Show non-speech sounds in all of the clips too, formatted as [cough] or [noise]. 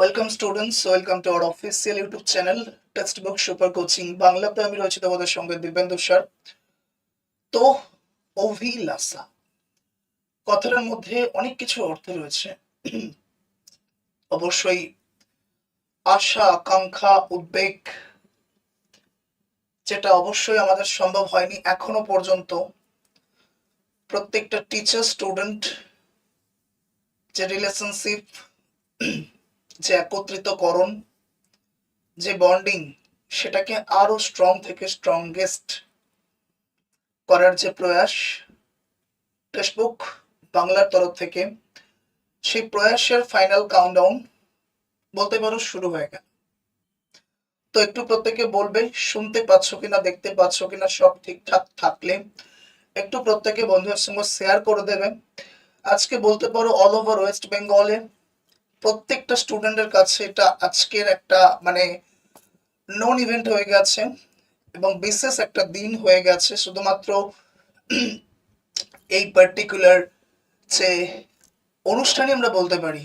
Welcome students welcome to our official YouTube channel text book super coaching বাংলাতে আমি রয়েছি তোমাদের সঙ্গে দিব্যেন্দু স্যার। তো, অভিলাষা। কথাটার মধ্যে অনেক কিছু অর্থ রয়েছে। অবশ্যই আশা, আকাঙ্ক্ষা, উদ্বেগ, যেটা অবশ্যই আমাদের সম্ভব হয়নি এখনও পর্যন্ত। প্রত্যেকটা টিচার স্টুডেন্ট যে রিলেশনশিপ যে একত্রিতকরণ, যে বন্ডিং সেটাকে আরও স্ট্রং থেকে স্ট্রংগেস্ট করার যে প্রয়াস টেক্সটবুক বাংলার তরফ থেকে, সেই প্রয়াসের ফাইনাল কাউন্টডাউন বলতে পারো শুরু হয়ে গেল। তো একটু প্রত্যেকে বলবে, শুনতে পাচ্ছ কিনা, দেখতে পাচ্ছ কিনা, সব ঠিকঠাক থাকলে একটু প্রত্যেকে বন্ধুদের সঙ্গে শেয়ার করে দেবে। আজকে বলতে পারো অল ওভার ওয়েস্ট বেঙ্গলে প্রত্যেকটা স্টুডেন্টের কাছে এটা আজকের একটা মানে নন ইভেন্ট হয়ে গেছে এবং বিশেষ একটা দিন হয়ে গেছে। শুধুমাত্র এই পার্টিকুলার যে অনুষ্ঠানই আমরা বলতে পারি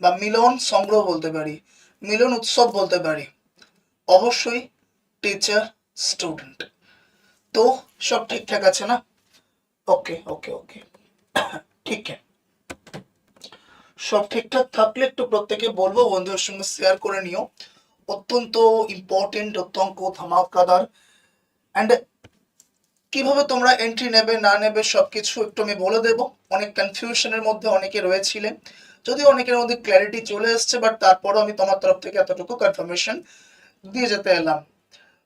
বা মিলন সংগ্রহ বলতে পারি, মিলন উৎসব বলতে পারি, অবশ্যই টিচার স্টুডেন্ট তো সব ঠিকঠাক আছে না? ওকে ওকে ওকে ঠিক আছে। সব ঠিকঠাক থাকলে একটু প্রত্যেকে বলব, বন্ধুদের সঙ্গে শেয়ার করে নিও। অত্যন্ত ইম্পর্টেন্ট অত্যন্ত ধামাকাদার। অ্যান্ড কীভাবে তোমরা এন্ট্রি নেবে, না নেবে, সবকিছু একটু আমি বলে দেব। অনেক কনফিউশনের মধ্যে অনেকে রয়েছিলেন যদিও অনেকের মধ্যে ক্ল্যারিটি চলে এসছে বাট তারপরও আমি তোমার তরফ থেকে এতটুকু কনফার্মেশন দিয়ে যেতে এলাম।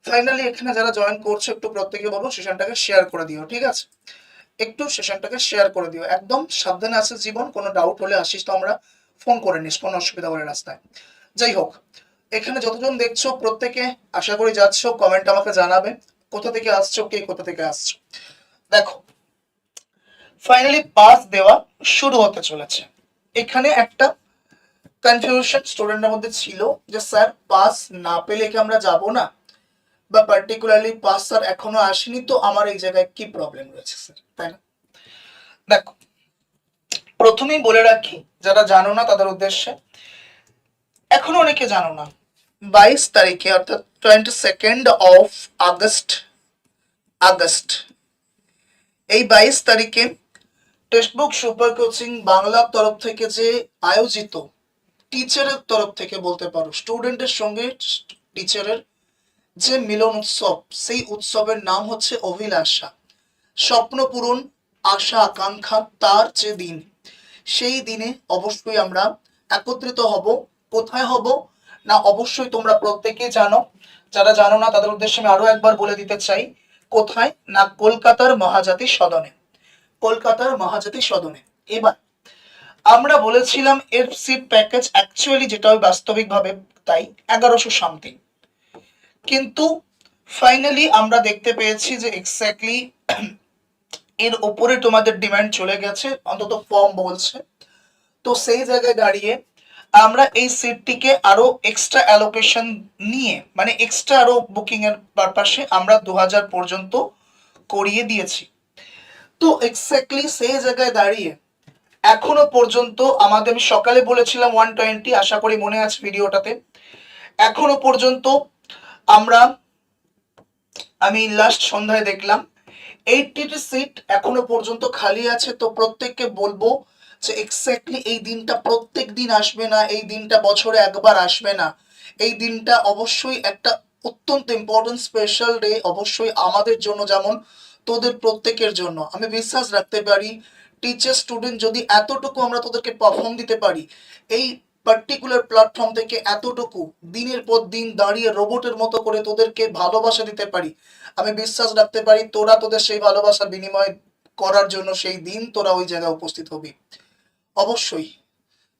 ফাইনালি এখানে যারা জয়েন করছ, একটু প্রত্যেকে বলব সেশনটাকে শেয়ার করে দিও, ঠিক আছে? একটু সেশনটাকে শেয়ার করে দিও। একদম সাবধানে আছে জীবন, কোনো ডাউট হলে আসিস তো আমরা ফোন করে নিস, কোনো অসুবিধা হলে রাস্তায়। যাই হোক, এখানে যতজন দেখছ প্রত্যেকে আশা করি যাচ্ছ কমেন্ট আমাকে জানাবে, কোথা থেকে আসছো, কে কোথা থেকে আসছো। দেখো ফাইনালি পাস দেওয়া শুরু হতে চলেছে। এখানে একটা কনফিউশন স্টুডেন্টের মধ্যে ছিল যে স্যার পাস না পেলে কি আমরা যাব না? বা পার্টিকুলারলি পাস স্যার এখনও আসেনি, তো আমার এই জায়গায় কি প্রবলেম রয়েছে স্যার তাই না? দেখো, প্রথমেই বলে রাখি, যারা জানো না তাদের উদ্দেশ্যে, এখনও অনেকে জানো না, বাইশ তারিখে অর্থাৎ twenty second of August August, এই বাইশ তারিখে টেক্সটবুক সুপার কোচিং বাংলার তরফ থেকে যে আয়োজিত টিচারের তরফ থেকে বলতে পারো স্টুডেন্টের সঙ্গে টিচারের যে মিলন উৎসব, সেই উৎসবের নাম হচ্ছে অভিলাষা। স্বপ্ন পূরণ, আশা, আকাঙ্ক্ষা, তার যে দিন। সেই দিনে অবশ্যই আমরা একত্রিত হব। কোথায় হব? না, অবশ্যই তোমরা প্রত্যেকে জানো। যারা জানো না, তাদের উদ্দেশ্যে আমি আরও একবার বলে দিতে চাই। কোথায়? না, কলকাতার মহাজাতি সদনে। কলকাতার মহাজাতি সদনে। এবার, আমরা বলেছিলাম এর সিট প্যাকেজ অ্যাকচুয়ালি যেটা হয় বাস্তবিকভাবে তাই, এগারোশো সামথিং কিন্তু ফাইনালি আমরা দেখতে পেয়েছি যে এক্স্যাক্টলি এর ওপরে তোমাদের ডিমান্ড চলে গেছে, অন্তত ফর্ম বলছে। তো সেই জায়গায় দাঁড়িয়ে আমরা এই সিটটিকে আরও এক্সট্রা অ্যালোকেশন নিয়ে মানে এক্সট্রা আরও বুকিং এর পারপাসে আমরা দু হাজার পর্যন্ত করিয়ে দিয়েছি। তো এক্স্যাক্টলি সেই জায়গায় দাঁড়িয়ে এখনও পর্যন্ত আমাদের, আমি সকালে বলেছিলাম ওয়ান টোয়েন্টি আশা করি মনে আছে ভিডিওটাতে, এখনও পর্যন্ত আমরা, আমি লাস্ট সন্ধ্যায় দেখলাম এইটটি সিট এখনও পর্যন্ত খালি আছে, তো প্রত্যেককে বলব যে এক্স্যাক্টলি এই দিনটা প্রত্যেক দিন আসবে না, এই দিনটা বছরে একবার আসবে না। এই দিনটা অবশ্যই একটা অত্যন্ত ইম্পর্টেন্ট স্পেশাল ডে অবশ্যই আমাদের জন্য যেমন তোদের প্রত্যেকের জন্য। আমি বিশ্বাস রাখতে পারি টিচার স্টুডেন্ট যদি এতটুকু আমরা তোদেরকে পারফর্ম দিতে পারি, এই পার্টিকুলার প্ল্যাটফর্ম থেকে এতটুকু দিনের পর দিন দাঁড়িয়ে রোবটের মতো করে তোদেরকে ভালোবাসা দিতে পারি। আমি বিশ্বাস রাখতে পারি তোরা তোদের সেই ভালোবাসা বিনিময় করার জন্য সেই দিন তোরা ওই জায়গায় উপস্থিত হবি। অবশ্যই,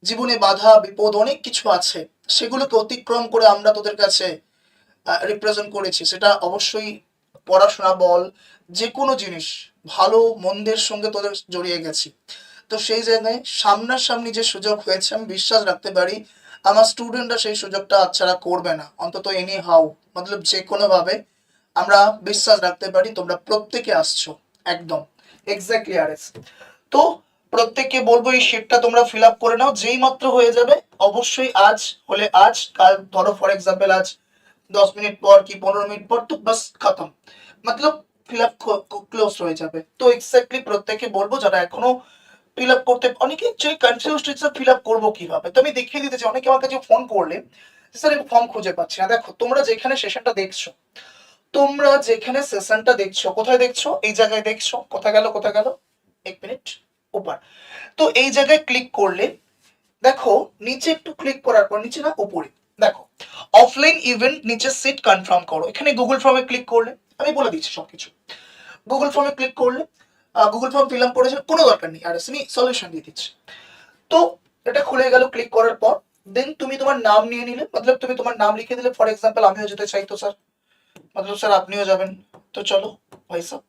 জীবনে বাধা, বিপদ অনেক কিছু আছে, সেগুলোকে অতিক্রম করে আমরা তোদের কাছে রিপ্রেজেন্ট করেছি। সেটা অবশ্যই পড়াশোনা বল যে কোনো জিনিস, ভালো, মন্দের সঙ্গে তোদের জড়িয়ে গেছি। তো সেই জায়গায় সামনাসামনি যে সুযোগ হয়েছে, আমি বিশ্বাস রাখতে পারি, আমার স্টুডেন্টরা সেই সুযোগটা হাতছাড়া করবে না। অন্তত এনি হাউ মতলব যে কোনো ভাবে আমরা বিশ্বাস রাখতে পারি, তোমরা প্রত্যেকে আসছো, একদম এক্স্যাক্টলি আর তো প্রত্যেককে বলব, এই শিটটা তোমরা ফিল আপ করে নাও, যেই মাত্র হয়ে যাবে, অবশ্যই আজ হলে আজ, কাল ধরো ফর এক্সাম্পল আজ দশ মিনিট পর কি পনেরো মিনিট পর, তো বাস খতম। মতলব ফিল আপ ক্লোজ হয়ে যাবে। তো এক্স্যাক্টলি প্রত্যেককে বলব, যারা এখনও ফিল আপ করতে অনেকে কনফিউজ স্যার ফিল আপ করব কীভাবে? তো আমি দেখিয়ে দিতে চাই, অনেকে আমার কাছে ফোন করলে স্যার আমি ফর্ম খুঁজে পাচ্ছি না। দেখো, তোমরা যেখানে সেশনটা দেখছ, তোমরা যেখানে সেশনটা দেখছ, কোথায় দেখছ? এই জায়গায় দেখছ, কোথায় গেল কোথায় গেল? এক মিনিট উপর তো এই জায়গায় ক্লিক করলে, দেখো, নিচে একটু ক্লিক করার পর, নিচে না, উপরে। দেখো অফলাইন ইভেন্ট নিচে সিট কনফার্ম করো। এখানে গুগল ফর্মে ক্লিক করলে, আমি বলে দিচ্ছি সবকিছু। গুগল ফর্মে ক্লিক করলে গুগল ফর্ম ফিল আপ করেছে কোনো দরকার নেই। আর আমি সলিউশন দিয়ে দিচ্ছি। তো এটা খুলে গেল ক্লিক করার পর দেন তুমি তোমার নাম নিয়ে নিলে মতলব তুমি তোমার নাম লিখে দিলে ফর এক্সাম্পল আমিও যেতে চাই তো স্যার মতলব স্যার আপনিও যাবেন। তো চলো ভাই সাহ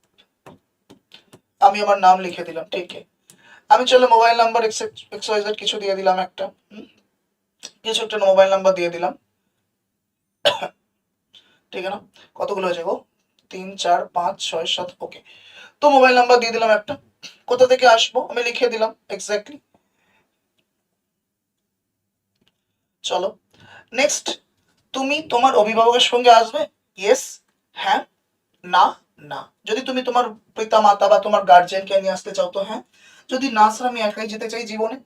আমি আমার নাম লিখে দিলাম ঠিক আমি চলো mobile number X Y Z কিছু দিয়ে দিলাম একটা? কিছু একটা মোবাইল নাম্বার দিয়ে দিলাম। [coughs] ঠিক আছে না? কতগুলো হয়েছে গো? তিন, চার, পাঁচ, ছয়, সাত ওকে তো মোবাইল নাম্বার দিয়ে দিলাম একটা। কোথা থেকে আসব? আমি লিখে দিলাম এক্স্যাক্টলি চলো। নেক্সট তুমি তোমার অভিভাবকের সঙ্গে আসবে? ইয়েস হ্যাঁ না না। যদি তুমি তোমার পিতা মাতা বা তোমার গার্জিয়ানকে নিয়ে আসতে চাও, তো হ্যাঁ। যদি না স্যার আমি একাই যেতে চাই জীবনে,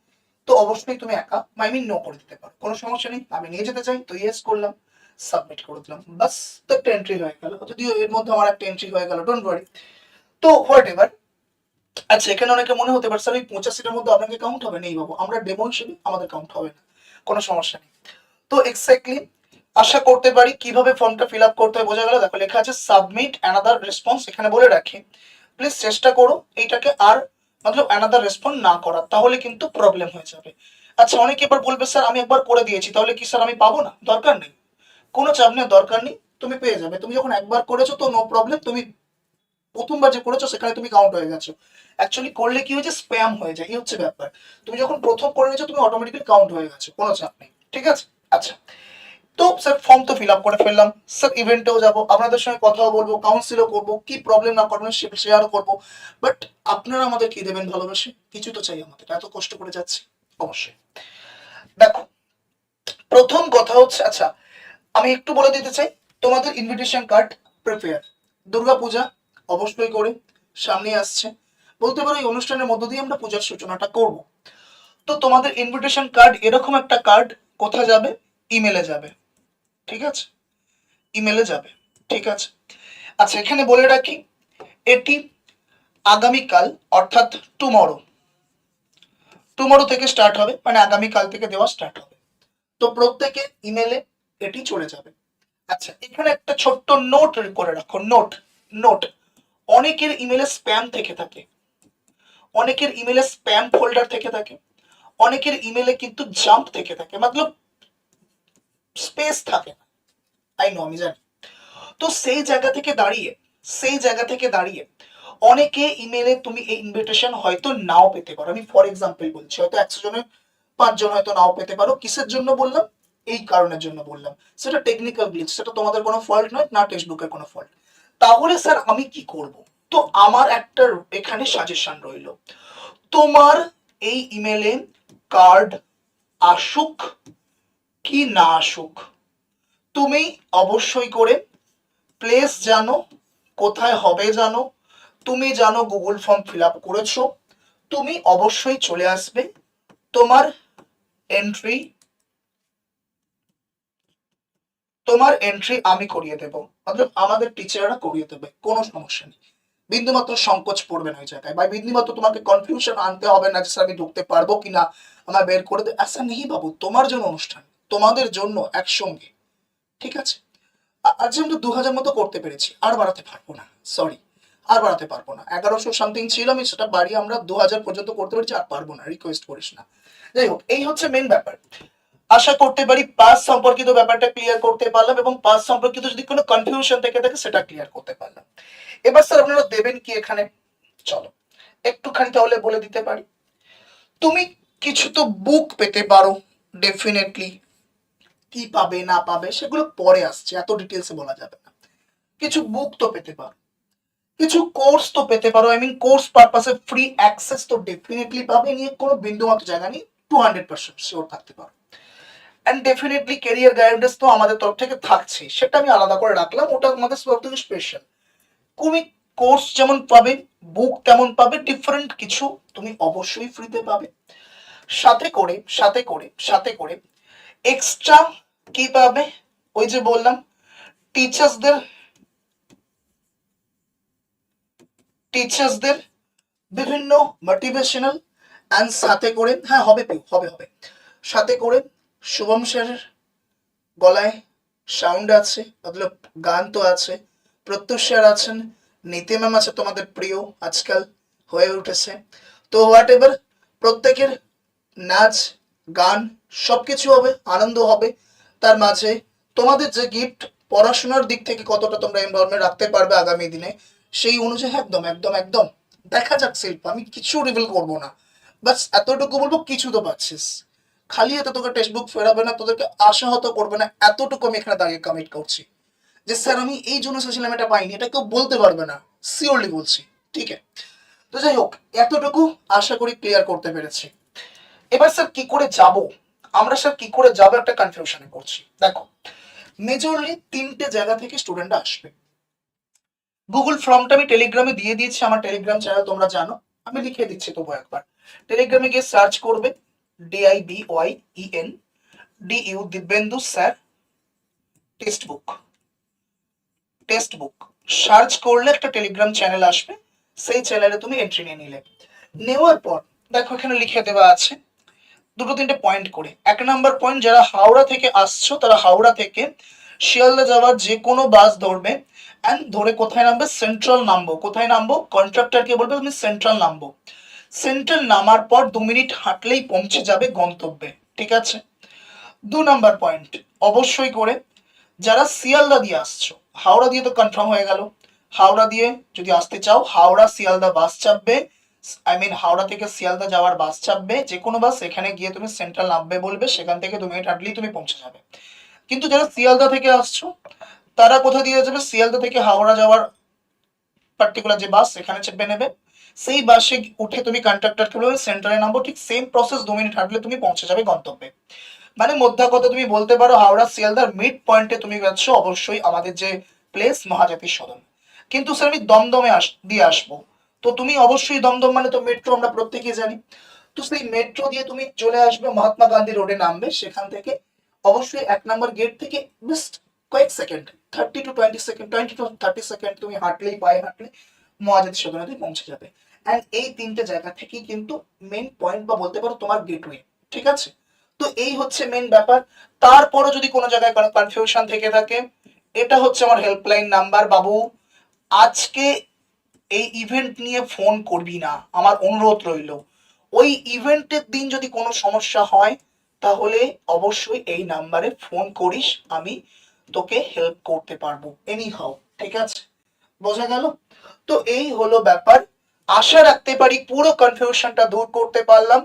তো অবশ্যই তুমি একা আই মিন নো করে দিতে পারো। কোনো সমস্যা নেই, আমি নিয়ে যেতে চাই, তো ইয়েস করলাম সাবমিট করে দিলাম। বাস, তো একটা এন্ট্রি হয়ে গেল। যদিও এর মধ্যে আমার একটা এন্ট্রি হয়ে গেল ডোন্ট ওয়ারি তো হোয়াট এভার আচ্ছা এখানে অনেকে মনে হতে পারে, স্যার ওই পঁচাশিটার মধ্যে আপনাকে কাউন্ট হবে? নেই বাবু, আমরা ডেমো হিসেবে আমাদের কাউন্ট হবে না। কোনো সমস্যা নেই। তো এক্স্যাক্টলি আশা করতে পারি কীভাবে ফর্মটা ফিল আপ করতে হয় বোঝা গেল। দেখো, লেখা আছে সাবমিট অ্যানাদার রেসপন্স এখানে বলে রাখি। প্লিজ চেষ্টা করো এইটাকে আর, মতলব অ্যানাদার রেসপন্স না করার, তাহলে কিন্তু প্রবলেম হয়ে যাবে। আচ্ছা অনেকে এবার বলবে, স্যার, আমি একবার করে দিয়েছি, তাহলে কি স্যার আমি পাবো না? দরকার নেই। কোনো চাপ নেই, দরকার নেই, তুমি পেয়ে যাবে। তুমি যখন একবার করেছ, তো নো প্রবলেম তুমি প্রথমবার যে করেছ, সেখানে তুমি কাউন্ট হয়ে গেছো। অ্যাকচুয়ালি করলে কি হয়েছে? স্প্যাম হয়ে যায়, এই হচ্ছে ব্যাপার। তুমি যখন প্রথম করে নিয়েছো তুমি অটোমেটিক্যালি কাউন্ট হয়ে গেছো, কোনো চাপ নেই, ঠিক আছে? আচ্ছা। তো স্যার ফর্ম তো ফিল আপ করে ফেললাম। স্যার ইভেন্টেও যাব, আপনাদের সঙ্গে কথাও বলব কাউন্সিলও করব, কি প্রবলেম না করবেন শেয়ারও করব। বাট আপনারা আমাদের কি দেবেন ভালোবাসে? কিছু তো চাই আমাদের, এত কষ্ট করে যাচ্ছি, অবশ্যই। দেখো, প্রথম কথা হচ্ছে আচ্ছা আমি একটু বলে দিতে চাই, তোমাদের ইনভিটেশন কার্ড প্রিপেয়ার দুর্গাপূজা অবশ্যই করে সামনে আসছে। বলতে পারো এই অনুষ্ঠানের মধ্য দিয়ে আমরা পূজার সূচনাটা করব। তো তোমাদের ইনভিটেশন কার্ড এরকম একটা কার্ড কোথায় যাবে? ইমেলে যাবে। ঠিক আছে? ইমেলে যাবে। ঠিক আছে? আচ্ছা এখানে বলে রাখি, এটি আগামীকাল, অর্থাৎ টুমরো টুমরো থেকে স্টার্ট হবে মানে আগামীকাল থেকে দেওয়া স্টার্ট হবে। তো প্রত্যেকে ইমেলে এটি চলে যাবে। আচ্ছা এখানে একটা ছোট্ট নোট করে রাখো। নোট নোট অনেকের ইমেলে স্প্যাম থেকে থাকে। অনেকের ইমেলে স্প্যাম ফোল্ডার থেকে থাকে। অনেকের ইমেলে কিন্তু জাম্প থেকে থাকে। মতলব স্পেস থাকে না। আই নো আমি জানি। তো সেই জায়গা থেকে দাঁড়িয়ে, সেই জায়গা থেকে দাঁড়িয়ে অনেকে ইমেলে তুমি এই ইনভিটেশন হয়তো নাও পেতে পারো। আমি ফর এক্সাম্পল বলছি, হয়তো একশো জনের পাঁচজন হয়তো নাও পেতে পারো। কিসের জন্য বললাম? এই কারণের জন্য বললাম। সেটা টেকনিক্যাল গ্লিচ সেটা তোমাদের কোনো ফল্ট নয়, না টেক্সট বুকের কোনো ফল্ট তাহলে স্যার আমি কি করব? তো আমার একটা এখানে সাজেশন রইল। তোমার এই ইমেলে কার্ড আসুক কি না আসুক, তুমি অবশ্যই করে প্লেস জানো, কোথায় হবে জানো, তুমি জানো গুগল ফর্ম ফিল আপ করেছ, তুমি অবশ্যই চলে আসবে। তোমার এন্ট্রি তোমার এন্ট্রি আমি করিয়ে দেবো। মতলব আমাদের টিচাররা করিয়ে দেবে, কোনো সমস্যা নেই। বিন্দুমাত্র সংকোচ পড়বে না ওই জায়গায়। বা বিন্দুমাত্র তোমাকে কনফিউশন আনতে হবে না যে আমি ঢুকতে পারব কিনা আমার বের করে দে আচ্ছা নেই বাবু, তোমার জন্য অনুষ্ঠান, তোমাদের জন্য একসঙ্গে। ঠিক আছে? আজ আমরা দু হাজার মতো করতে পেরেছি, আর বাড়াতে পারব না সরি আর বাড়াতে পারব না। এগারোশো সামথিং ছিল আমি সেটা বাড়িয়ে আমরা দু হাজার পর্যন্ত করতে পেরেছি, আর পারব না রিকোয়েস্ট করিস না। যাই হোক, এই হচ্ছে মেন ব্যাপার। আশা করতে পারি পাস সম্পর্কিত ব্যাপারটা ক্লিয়ার করতে পারলাম এবং পাস সম্পর্কিত যদি কোনো কনফিউশন থেকে থাকে সেটা ক্লিয়ার করতে পারলাম। এবার স্যার আপনারা দেবেন কি এখানে? চলো, একটুখানি তাহলে বলে দিতে পারি। তুমি কিছু তো বুক পেতে পারো ডেফিনেটলি কি পাবে, না পাবে, সেগুলো পরে আসছে, এত ডিটেলসে বলা যাবে না। কিছু বুক তো পেতে পারো। কিছু কোর্স তো পেতে পারো আই মিন কোর্স পারপাসে ফ্রি অ্যাক্সেস তো ডেফিনেটলি পাবে, নিয়ে কোনো বিন্দু মাত্র জায়গা নেই টু হান্ড্রেড পার্সেন্ট শিওর থাকতে পারো। অ্যান্ড ডেফিনেটলি কেরিয়ার গাইডেন্স তো আমাদের তরফ থেকে থাকছে। সেটা আমি আলাদা করে রাখলাম, ওটা আমাদের তরফ থেকে স্পেশাল তুমি কোর্স যেমন পাবে বুক তেমন পাবে ডিফারেন্ট কিছু তুমি অবশ্যই ফ্রিতে পাবে। সাথে করে সাথে করে সাথে করে এক্সট্রা কি পাবে? ওই যে বললাম টিচার্সদের টিচার্সদের বিভিন্ন মোটিভেশনাল অ্যান্ড সাথে করে হ্যাঁ হবে হবে হবে। সাথে করে শুভম স্যারের গলায় সাউন্ড আছে মতলব গান তো আছে। প্রত্যুষ স্যার আছেন, নীতি ম্যাম আছে তোমাদের প্রিয়, আজকাল হয়ে উঠেছে। তো হোয়াট এভার প্রত্যেকের নাচ, গান সব কিছু হবে, আনন্দ হবে। তার মাঝে তোমাদের যে গিফট পড়াশোনার দিক থেকে কতটা তোমরা ইনভলভমেন্ট রাখতে পারবে আগামী দিনে, সেই অনুযায়ী একদম একদম একদম। দেখা যাক, শিল্প, আমি কিছু রিভিল করব না। বাস এতটুকু বলব, কিছু তো পাচ্ছিস। খালি এত তোকে টেক্সট বুক ফেরাবে না, তোদেরকে আশাহত করবে না, এতটুকু আমি এখানে দাঁড়িয়ে কমিট করছি। যে স্যার, আমি এই জন্য সেছিলাম এটা পাইনি, এটা কেউ বলতে পারবে না সিওরলি বলছি, ঠিক আছে? তো যাই হোক, এতটুকু আশা করি ক্লিয়ার করতে পেরেছি। এবার স্যার, কি করে যাব? আমরা স্যার, কি করে যাব একটা কনফিউশনে পড়ছি। দেখো মেজরলি তিনটে জায়গা থেকে স্টুডেন্টরা আসবে। গুগল ফর্মটা আমি টেলিগ্রামে দিয়ে দিয়েছি, আমার টেলিগ্রাম চ্যানেল তোমরা জানো। আমি লিখে দিচ্ছি তবু একবার। টেলিগ্রামে গিয়ে সার্চ করবে D I B Y E N D U Dibyendu sir text book text search করলে একটা টেলিগ্রাম চ্যানেল আসবে, সেই চ্যানেলে তুমি এন্ট্রি নিয়ে নিলে। নেওয়ার পর, দেখো এখানে লিখে দেওয়া আছে, দুটো তিনটে পয়েন্ট করে। এক নাম্বার পয়েন্ট যারা হাওড়া থেকে আসছো, তারা হাওড়া থেকে শিয়ালদা যাওয়ার যে কোনো বাস ধরবে অ্যান্ড ধরে কোথায় নামবে? সেন্ট্রাল নামবো। কোথায় নামবো? কন্ট্রাক্টরকে বলবে, তুমি সেন্ট্রাল নামবো। সেন্ট্রাল নামার পর দু মিনিট হাঁটলেই পৌঁছে যাবে গন্তব্যে, ঠিক আছে? দু নাম্বার পয়েন্ট, অবশ্যই করে। যারা শিয়ালদা দিয়ে আসছো, হাওড়া দিয়ে তো কনফার্ম হয়ে গেল। হাওড়া দিয়ে যদি আসতে চাও, হাওড়া শিয়ালদা বাস চাপবে। আই মিন হাওড়া থেকে শিয়ালদা যাওয়ার বাস চাপবে। যে কোনো বাস এখানে গিয়ে তুমি সেন্ট্রাল নামবে বলবে, সেখান থেকে দু মিনিট হাঁটলেই তুমি পৌঁছে যাবে। কিন্তু যারা শিয়ালদা থেকে আসছো, তারা কোথা দিয়ে যাবে? শিয়ালদা থেকে হাওড়া যাওয়ার পার্টিকুলার যে বাস, সেখানে চেপে নেবে। সেই বাসে উঠে তুমি কন্ট্রাক্টরকে বলবে সেন্টারে নামবো। ঠিক সেম প্রসেস দু মিনিট হাঁটলে তুমি পৌঁছে যাবে গন্তব্যে। মানে মধ্যা কথা তুমি বলতে পারো, হাওড়া শিয়ালদার মিড পয়েন্টে তুমি যাচ্ছ, অবশ্যই আমাদের যে প্লেস মহাজাতির সদন। কিন্তু স্যার আমি দমদমে আস, দিয়ে আসব। তো তুমি অবশ্যই দমদম মানে তো মেট্রো আমরা প্রত্যেকেই জানি। তো সেই মেট্রো দিয়ে তুমি চলে আসবে, মহাত্মা গান্ধী রোডে নামবে। সেখান থেকে অবশ্যই এক নম্বর গেট থেকে জাস্ট কয়েক second thirty two twenty second twenty two thirty second তুমি হাঁটলেই, পায়ে হাঁটলে মহাজাতি সদনে পৌঁছে যাবে। অ্যান্ড এই তিনটে জায়গা থেকেই কিন্তু মেন পয়েন্ট বা বলতে পারো তোমার গেটওয়ে ঠিক আছে? তো এই হচ্ছে মেন ব্যাপার। তারপরও যদি কোনো জায়গায় কোনো কনফিউশন থেকে থাকে, এটা হচ্ছে আমার হেল্পলাইন নাম্বার বাবু। আজকে এই ইভেন্ট নিয়ে ফোন করবি না, আমার অনুরোধ রইল। ওই ইভেন্টের দিন যদি কোনো সমস্যা হয়, তাহলে অবশ্যই এই নাম্বারে ফোন করিস, আমি তোকে হেল্প করতে পারব এনি হাও ঠিক আছে? বোঝা গেল? তো এই হলো ব্যাপার। আশা রাখতে পারি পুরো কনফিউশনটা দূর করতে পারলাম,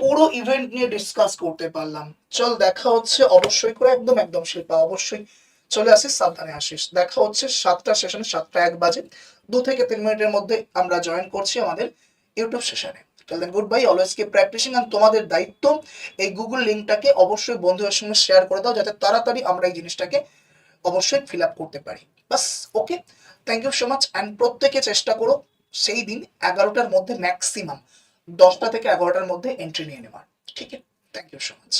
পুরো ইভেন্ট নিয়ে ডিসকাস করতে পারলাম। চল, দেখা হচ্ছে অবশ্যই করে, একদম একদম শিল্পা, অবশ্যই চলে আসিস সাবধানে আসিস। দেখা হচ্ছে সাতটা সেশনে সাতটা এক বাজে। দু থেকে তিন মিনিটের মধ্যে আমরা জয়েন করছি আমাদের ইউটিউব সেশনে goodbye always keep practising and তোমাদের দায়িত্ব এই গুগল লিঙ্কটাকে অবশ্যই বন্ধুদের সঙ্গে শেয়ার করে দাও, যাতে তাড়াতাড়ি আমরা এই জিনিসটাকে অবশ্যই ফিল আপ করতে পারি। বাস okay thank you so much and প্রত্যেকে চেষ্টা করো সেই দিন এগারোটার মধ্যে ম্যাক্সিমাম দশটা থেকে এগারোটার মধ্যে এন্ট্রি নিয়ে নেওয়ার ঠিক আছে? Thank you so much